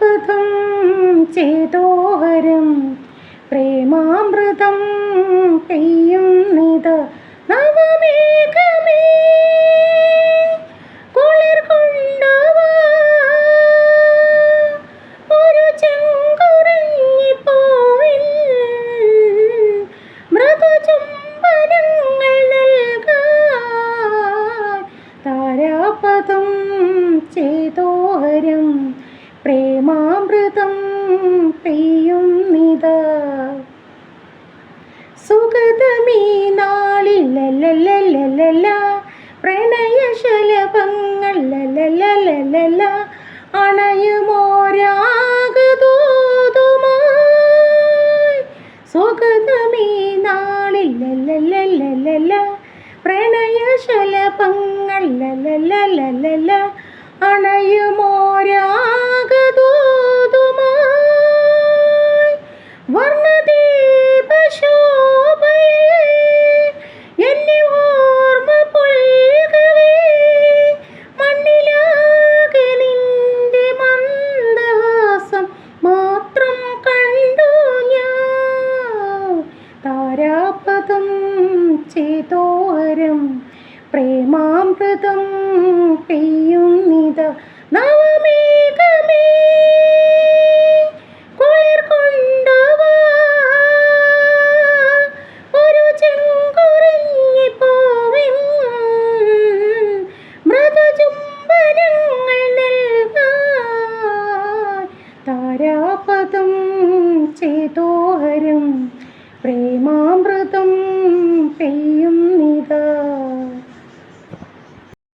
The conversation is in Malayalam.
താരാപഥം ചേതോഹരം പ്രേമാമൃതം പെയ്യും നവമേഘമേ. ചേതോഹരം പ്രേമാമൃതം പെയ്യും നിത സുഗതമീ നാളിലല്ല പ്രണയശലഭങ്ങൾ സുഗതമീ നാളിലല്ല പ്രണയശലഭങ്ങൾ ലലലലല അണയുമോരാഗതൂതുമായി താരാപദം ചേതോഹരം പ്രേമാമൃതം പെയ്യും നിത നവമേഘമേ. താരാപദം ചേതോഹരം പ്രേമാമൃതം പെയ്യും